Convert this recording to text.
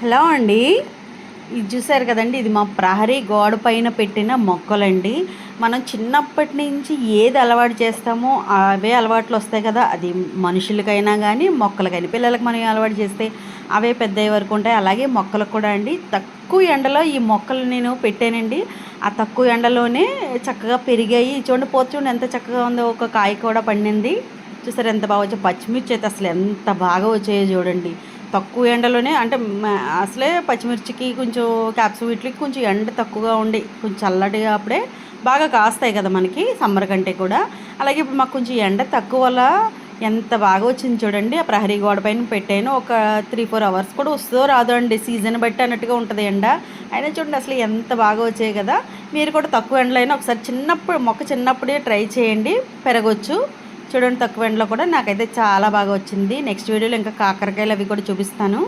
Hello అండి. ఇది చూసారు కదండి ఇది మా ప్రహరీ గోడ పైన పెట్టిన మొక్కలండి. మనం చిన్నప్పటి నుంచి ఏది అలవాటు చేస్తామో అవే అలవాట్లు వస్తాయి కదా. అది మనుషులకైనా కానీ మొక్కలకైనా పిల్లలకు మనం అలవాటు చేస్తే అవే పెద్ద వరకు ఉంటాయి. అలాగే మొక్కలకు కూడా అండి తక్కువ ఎండలో ఈ మొక్కలు నేను పెట్టానండి. ఆ తక్కువ ఎండలోనే చక్కగా పెరిగాయి. చూడండి పోతు చూడండి ఎంత చక్కగా ఉందో. ఒక కాయ కూడా పండింది. చూసారు ఎంత బాగా వచ్చాయి. పచ్చిమిర్చి అయితే అసలు ఎంత బాగా వచ్చాయో చూడండి. తక్కువ ఎండలోనే అంటే అసలే పచ్చిమిర్చికి కొంచెం క్యాప్స్ వీటికి కొంచెం ఎండ తక్కువగా ఉండి కొంచెం చల్లటిగా అప్పుడే బాగా కాస్తాయి కదా మనకి సమ్మర్ కంటే కూడా. అలాగే ఇప్పుడు మాకు కొంచెం ఎండ తక్కువ వల్ల ఎంత బాగా వచ్చింది చూడండి. ఆ ప్రహరీ గోడ పైన పెట్టాను. ఒక త్రీ ఫోర్ అవర్స్ కూడా వస్తుందో రాదో అండి. సీజన్ బట్టి అన్నట్టుగా ఉంటుంది ఎండ. అయినా చూడండి అసలు ఎంత బాగా వచ్చాయి కదా. మీరు కూడా తక్కువ ఎండలైనా ఒకసారి చిన్నప్పుడు మొక్క చిన్నప్పుడే ట్రై చేయండి. పెరగొచ్చు. చూడండి తక్కువ ఎండలో కూడా నాకైతే చాలా బాగా వచ్చింది. నెక్స్ట్ వీడియోలో ఇంకా కాకరకాయలు అవి కూడా చూపిస్తాను.